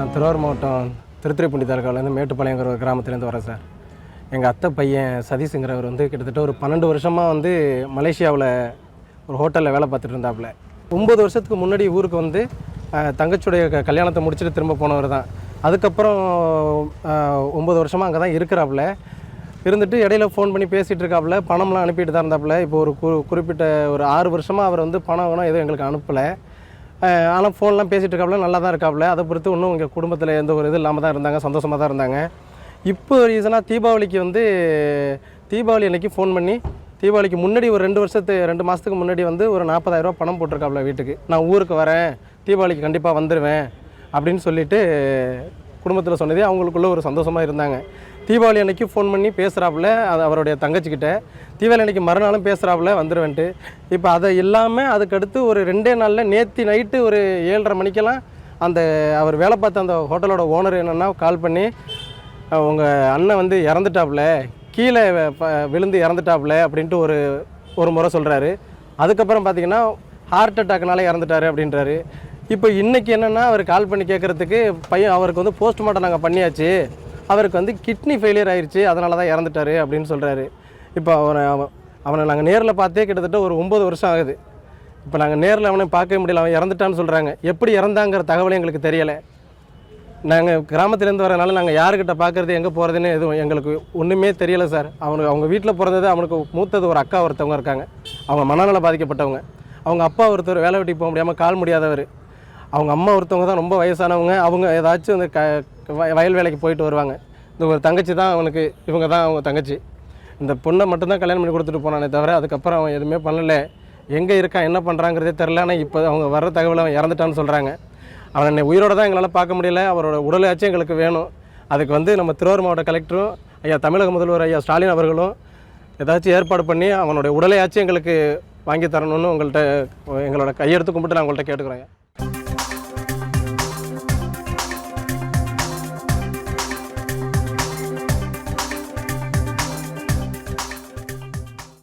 நான் திருவாரூர் மாவட்டம் திருத்துறைப்பூண்டி தாலுக்காவிலேருந்து மேட்டுப்பாளையங்கிற ஒரு கிராமத்துலேருந்து வரேன் சார். எங்கள் அத்தை பையன் சதீஷுங்கிறவர் வந்து கிட்டத்தட்ட ஒரு பன்னெண்டு வருஷமாக வந்து மலேசியாவில் ஒரு ஹோட்டலில் வேலை பார்த்துட்டு இருந்தாப்புல. ஒம்பது வருஷத்துக்கு முன்னாடி ஊருக்கு வந்து தங்கச்சியுடைய க- கல்யாணத்தை முடிச்சுட்டு திரும்ப போனவர் தான். அதுக்கப்புறம் ஒம்பது வருஷமாக அங்கே தான் இருக்கிறாப்புல. இருந்துட்டு இடையில ஃபோன் பண்ணி பேசிகிட்டு இருக்காப்புல. பணம்லாம் அனுப்பிட்டு தான் இருந்தாப்புல. இப்போ ஒரு கு குறிப்பிட்ட ஒரு ஆறு வருஷமாக அவர் வந்து பணம் வேணும் எதுவும் எங்களுக்கு அனுப்பலை. ஆனால் ஃபோன்லாம் பேசிகிட்டு இருக்காப்புல நல்லா தான் இருக்காப்புல அதை பொறுத்து இன்னும் எங்கள் குடும்பத்தில் எந்த ஒரு இது இல்லாமல் தான் இருந்தாங்க சந்தோஷமாக தான் இருந்தாங்க. இப்போ ரீசனாக தீபாவளிக்கு வந்து தீபாவளி அன்றைக்கி ஃபோன் பண்ணி தீபாவளிக்கு முன்னாடி ஒரு ரெண்டு வருஷத்து ரெண்டு மாதத்துக்கு முன்னாடி வந்து ஒரு நாற்பதாயிரரூபா பணம் போட்டிருக்காப்புல வீட்டுக்கு. நான் ஊருக்கு வரேன் தீபாவளிக்கு கண்டிப்பாக வந்துடுவேன் அப்படின்னு சொல்லிட்டு குடும்பத்தில் சொன்னதே அவங்களுக்குள்ள ஒரு சந்தோஷமாக இருந்தாங்க. தீபாவளி அன்னைக்கு ஃபோன் பண்ணி பேசுகிறாப்புல அது அவருடைய தங்கச்சிக்கிட்ட. தீபாவளி அன்னைக்கு மறுநாளும் பேசுகிறாப்புல வந்துடுவேன்ட்டு இப்போ அதை இல்லாமல் அதுக்கடுத்து ஒரு ரெண்டே நாளில் நேற்று நைட்டு ஒரு ஏழரை மணிக்கெல்லாம் அந்த அவர் வேலை பார்த்த அந்த ஹோட்டலோட ஓனர் என்னென்னா கால் பண்ணி உங்கள் அண்ணன் வந்து இறந்துட்டாப்புல கீழே விழுந்து இறந்துட்டாப்புல அப்படின்ட்டு ஒரு ஒரு முறை சொல்கிறாரு அதுக்கப்புறம் பார்த்தீங்கன்னா ஹார்ட் அட்டாக்னால இறந்துட்டாரு அப்படின்றாரு. இப்போ இன்னைக்கு என்னென்னா அவர் கால் பண்ணி கேட்குறதுக்கு பையன் அவருக்கு வந்து போஸ்ட்மார்ட்டம் நாங்கள் பண்ணியாச்சு. அவருக்கு வந்து கிட்னி ஃபெயிலியர் ஆயிடுச்சு அதனால தான் இறந்துட்டாரு அப்படின்னு சொல்கிறாரு இப்போ அவனை அவன் அவனை நாங்கள் நேரில் பார்த்தே கிட்டத்தட்ட ஒரு ஒம்பது வருஷம் ஆகுது. இப்போ நாங்கள் நேரில் அவனை பார்க்கவே முடியல அவன் இறந்துட்டான்னு சொல்கிறாங்க எப்படி இறந்தாங்கிற தகவல் எங்களுக்கு தெரியலை. நாங்கள் கிராமத்துலேருந்து வரனால நாங்கள் யாருக்கிட்ட பார்க்குறது எங்கே போகிறதுன்னு எதுவும் எங்களுக்கு ஒன்றுமே தெரியலை சார். அவனுக்கு அவங்க வீட்டில் பிறந்தது அவனுக்கு மூத்தது ஒரு அக்கா ஒருத்தவங்க இருக்காங்க. அவங்க மனநல பாதிக்கப்பட்டவங்க. அவங்க அப்பா ஒருத்தர் வேலை வெட்டி போக முடியாமல் கால் முடியாதவர். அவங்க அம்மா ஒருத்தவங்க தான் ரொம்ப வயசானவங்க. அவங்க ஏதாச்சும் அந்த க வயல் வேலைக்கு போயிட்டு வருவாங்க. இந்த ஒரு தங்கச்சி தான் அவனுக்கு இவங்க தான் அவங்க தங்கச்சி. இந்த பொண்ணை மட்டும்தான் கல்யாணம் பண்ணி கொடுத்துட்டு போனானே தவிர அதுக்கப்புறம் அவன் எதுவுமே பண்ணல. எங்கே இருக்கான் என்ன பண்ணுறாங்கிறதே தெரில ஆனால் இப்போ அவங்க வர்ற தகவலை அவன் இறந்துட்டான்னு சொல்கிறாங்க அவன் என்னை உயிரோட தான் எங்களால் பார்க்க முடியல. அவரோட உடலாச்சும் எங்களுக்கு வேணும். அதுக்கு வந்து நம்ம திருவாரூர் மாவட்ட கலெக்டரும் ஐயா தமிழக முதல்வர் ஐயா ஸ்டாலின் அவர்களும் ஏதாச்சும் ஏற்பாடு பண்ணி அவனுடைய உடலையாச்சும் எங்களுக்கு வாங்கி தரணும்னு உங்கள்கிட்ட எங்களோட கையெடுத்து கும்பிட்டு நான் உங்கள்கிட்ட கேட்டுக்கிறேன்.